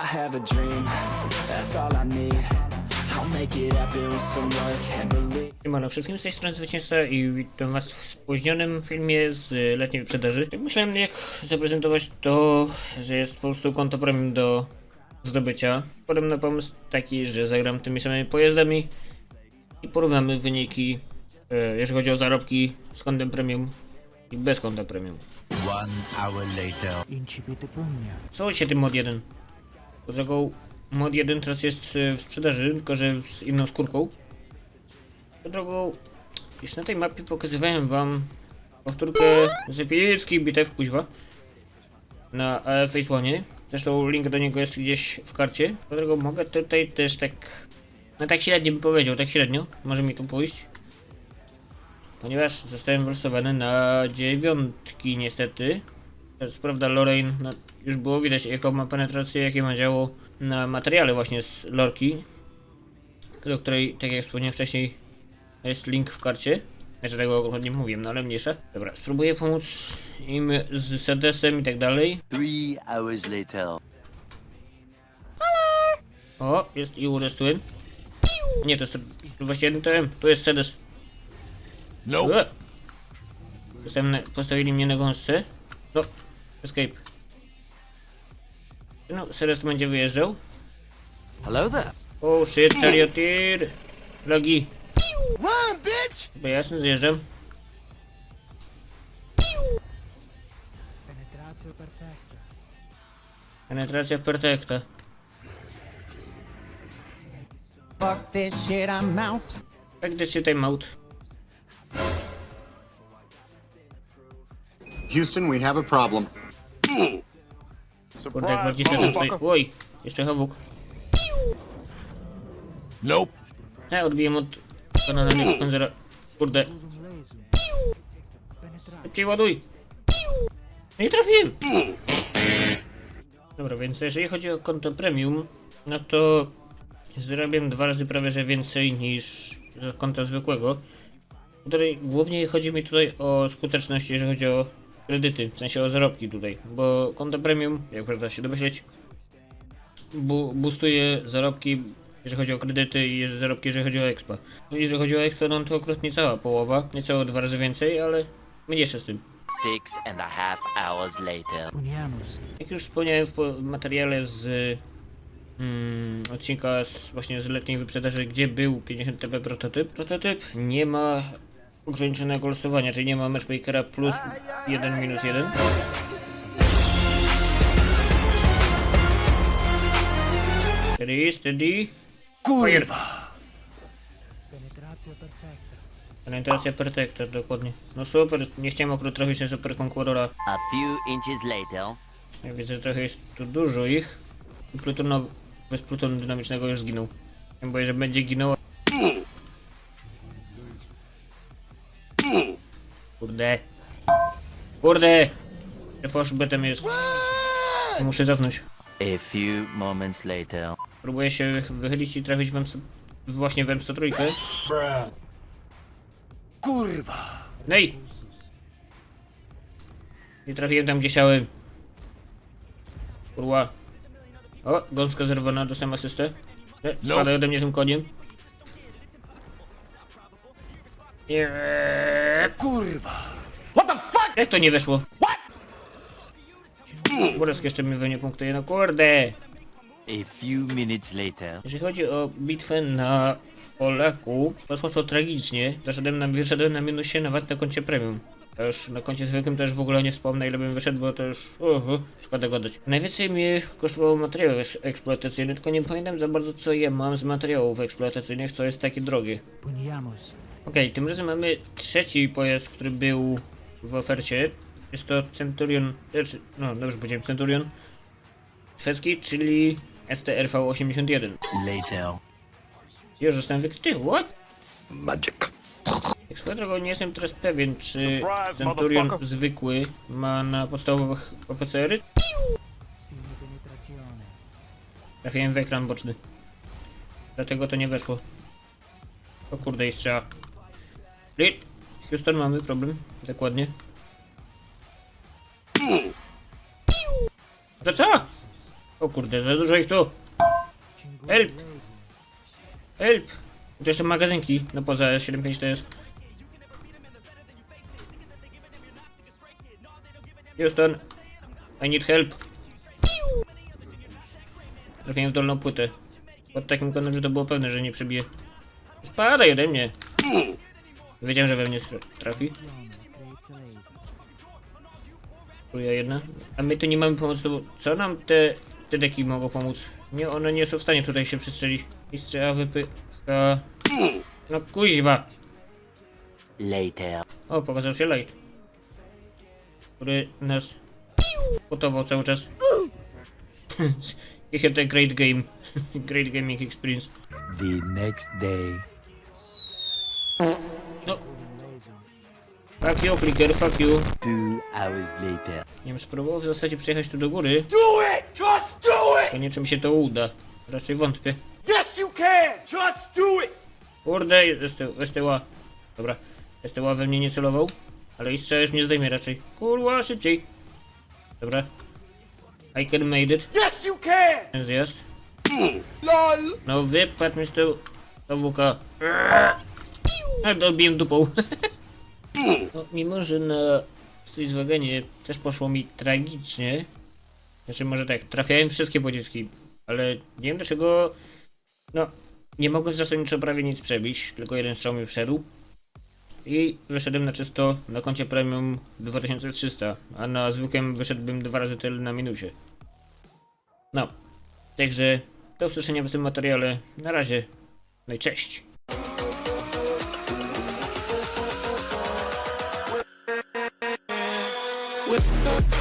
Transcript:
I have a dream, that's all I need. I'll make it happen with some work and believe. Siemano wszystkim, z tej strony Zwycięzca i witam was w spóźnionym filmie z y, letniej wyprzedaży. Tak Myślałem jak zaprezentować to, że jest po prostu konto premium do zdobycia. Podam na pomysł taki, że zagram tymi samymi pojazdami i porównamy wyniki, e, jeżeli chodzi o zarobki z kontem premium i bez konta premium. One hour later. Co się tym mod 1? Do tego mod 1 teraz jest e, w sprzedaży, tylko że z inną skórką. Do drogą, już na tej mapie pokazywałem wam powtórkę z epickiej bitew kuźwa na e, Phase One. Zresztą link do niego jest gdzieś w karcie. Do drogą mogę tutaj też tak, no tak średnio bym powiedział, tak średnio, może mi tu pójść. Ponieważ zostałem wylosowany na dziewiątki niestety. To jest prawda, Lorraine już było widać jaką ma penetrację, jakie ma działo na materiale właśnie z lorki, do której, tak jak wspomniałem wcześniej, jest link w karcie. Znaczy tego nie mówiłem, no ale mniejsza. Dobra, spróbuję pomóc im z sedesem i tak dalej. Three hours later. O, jest i urestułem. Nie, to jest właśnie jeden TM, to jest sedes. Na- postawili mnie na gąsce. No, escape. No, sedes będzie wyjeżdżał. Hello there. Oh shit, charioteer! Logi. Run, bitch! Chyba jasno, zjeżdżam. Penetratio perfecta. Penetracja perfekta. Fuck this shit, I'm out. Tak też się timeout. Houston, we have a problem. Kurde, jak sobie tutaj. Oj, jeszcze hawuk. Nope. Ja odbiję od kanalnego panzera. Kurde, Usum lesum. Penetratio. szybciej ładuj. Nie trafiłem. Dobra, więc jeżeli chodzi o konto premium, no to zarabiam dwa razy prawie że więcej niż konta zwykłego. Tutaj głównie chodzi mi tutaj o skuteczność, jeżeli chodzi o kredyty, w sensie o zarobki tutaj, bo konto premium, jak można się domyśleć, bu boostuje zarobki, jeżeli chodzi o kredyty i jeżeli- zarobki, jeżeli chodzi o expa. No, jeżeli chodzi o expa, no to akurat niecała połowa, niecałe dwa razy więcej, ale mniejsze z tym. Six and a half hours later. Puniamus. Jak już wspomniałem w materiale z mm, odcinka z, właśnie z letniej wyprzedaży, gdzie był 50 TP prototyp, prototyp nie ma ograniczonego losowania, czyli nie ma matchmakera plus 1 minus 1. Steady, steady. Perfecta. Penetracja perfekta, dokładnie. No super, nie chciałem akurat trafić na super konkurora. A few inches later. Ja widzę, że trochę jest tu dużo ich. I Plutono, bez plutonu dynamicznego już zginął. Ja boję, że będzie ginął. Kurde. Kurde! Force betem jest. Muszę cofnąć. A few moments later. Próbuję się wychylić i trafić w M100, właśnie w M103. Kurwa. Nej! Nie trafiłem tam, gdzie chciałem. Kurwa. O, gąska zerwana, dostałem asystę. Nie, spadaj ode mnie tym koniem. Nie. Kurwa. Jak to nie weszło? Boresk jeszcze mi we mnie punktuje, no kurde. A few minutes later. Jeżeli chodzi o bitwę na Polaku, poszło to tragicznie. Doszedłem na, wyszedłem na minusie nawet na koncie premium. To już na koncie zwykłym też w ogóle nie wspomnę ile bym wyszedł, bo to już uhu, szkoda gadać. Najwięcej mi kosztowało materiał eks- eksploatacyjny, tylko nie pamiętam za bardzo co ja mam z materiałów eksploatacyjnych, co jest takie drogie. Okej, tym razem mamy trzeci pojazd, który był w ofercie. Jest to Centurion, znaczy, no dobrze powiedziałem, Centurion szwedzki, czyli STRV-81. Later. Już zostałem wykryty, what? Magic. Jak swoją drogą nie jestem teraz pewien, czy Centurion zwykły ma na podstawowych OPCR-y? Trafiłem w ekran boczny. Dlatego to nie weszło. O kurde, i strzała. Lit. Houston, mamy problem. Dokładnie. To co? O kurde, za dużo ich tu! Help! Help! Tu jeszcze magazynki, no poza 7.5 to jest. Houston, I need help. Trafiłem w dolną płytę. Pod takim kątem, że to było pewne, że nie przebije. Spadaj ode mnie! Wiedziałem, że we mnie tra- trafi. A. Króluja jedna. A my tu nie mamy pomocy, bo co nam te, te deki mogą pomóc? Nie, one nie są w stanie tutaj się przestrzelić. I strzela wypycha... No kuźwa! Later. O, pokazał się light. Który nas gotował cały czas. I had a great game. great gaming experience. The next day. No. Fuck you, clicker, fuck you. Two hours later. Nie wiem, spróbował w zasadzie przejechać tu do góry. Do it! Just do it! To nie czy mi się to uda. Raczej wątpię. Yes, you can! Just do it! Kurde, STła. Dobra, STła we mnie nie celował, ale i strzela już mnie zdejmie raczej. Kurwa, szybciej. Dobra. I can made it. Yes, you can! Ten zjazd. No wypadł mi z tyłu. Kawuka. A dobiłem dupą. no, mimo, że na Streetswagenie też poszło mi tragicznie. Znaczy może tak, trafiałem wszystkie pociski, ale nie wiem dlaczego. No, nie mogłem zasadniczo prawie nic przebić, tylko jeden strzał mi wszedł. I wyszedłem na czysto na koncie premium 2300, a na zwykłym wyszedłbym dwa razy tyle na minusie. No, także do usłyszenia w tym materiale. Na razie. No i cześć. with